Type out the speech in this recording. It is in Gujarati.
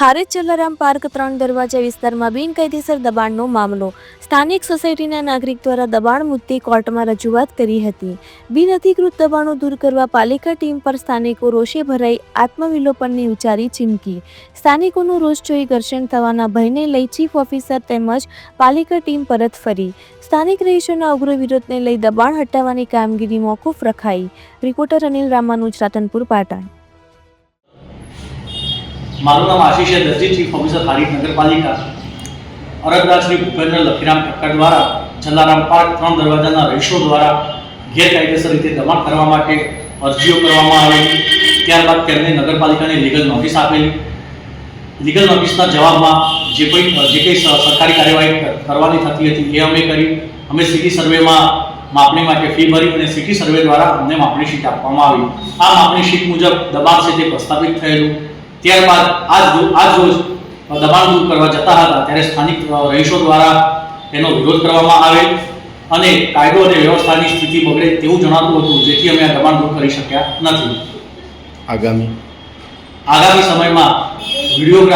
હારેજ જલારામ પાર્ક ત્રણ દરવાજા વિસ્તારમાં બિનકાયદેસર દબાણનો મામલો. સ્થાનિક સોસાયટીના નાગરિક દ્વારા દબાણ મુદ્દે કોર્ટમાં રજૂઆત કરી હતી. બિનઅધિકૃત દબાણો દૂર કરવા પાલિકા ટીમ પર સ્થાનિકો રોષે ભરાઈ આત્મવિલોપનની ઉચ્ચારી ચીમકી. સ્થાનિકોનું રોષ જોઈ ઘર્ષણ થવાના ભયને લઈ ચીફ ઓફિસર તેમજ પાલિકા ટીમ પરત ફરી. સ્થાનિક રહીશોના ઉગ્ર વિરોધને લઈ દબાણ હટાવવાની કામગીરી મોકૂફ રખાઈ. રિપોર્ટર અનિલ રામાનુજ, રાતનપુર, પાટણ. મારું નામ આશીષ દરજી ચીફ ઓફિસર હારીફ નગરપાલિકા. અરજદાર શ્રી ભૂપેન્દ્ર લખીરામ ઠક્કર દ્વારા જલારામ પાર્ક ત્રણ દરવાજાના રહીશો દ્વારા ગેરકાયદેસર રીતે દબાણ કરવા માટે અરજીઓ કરવામાં આવેલી ત્યારબાદ તેમને નગરપાલિકાને લીગલ નોટિસ આપેલી. લીગલ નોટિસના જવાબમાં જે કોઈ, જે કંઈ સરકારી કાર્યવાહી કરવાની થતી હતી એ અમે કરી. અમે સિટી સર્વેમાં માપણી માટે ફી ભરી અને સિટી સર્વે દ્વારા અમને માપણી શીટ આપવામાં આવી. આ માપણી શીટ મુજબ દબાણ છે તે પ્રસ્થાપિત થયેલું. ત્યારબાદ આજ આજ રોજ દબાણ દૂર કરવા જતા હતા ત્યારે સ્થાનિક રહીશો દ્વારા તેનો વિરોધ કરવામાં આવે અને કાયદો અને વ્યવસ્થાની સ્થિતિ બગડે તેવું જણાતું હતું જેથી અમે આ દબાણ દૂર કરી શક્યા નથી. આગામી? આગામી સમયમાં વિડીયોગ્રાફ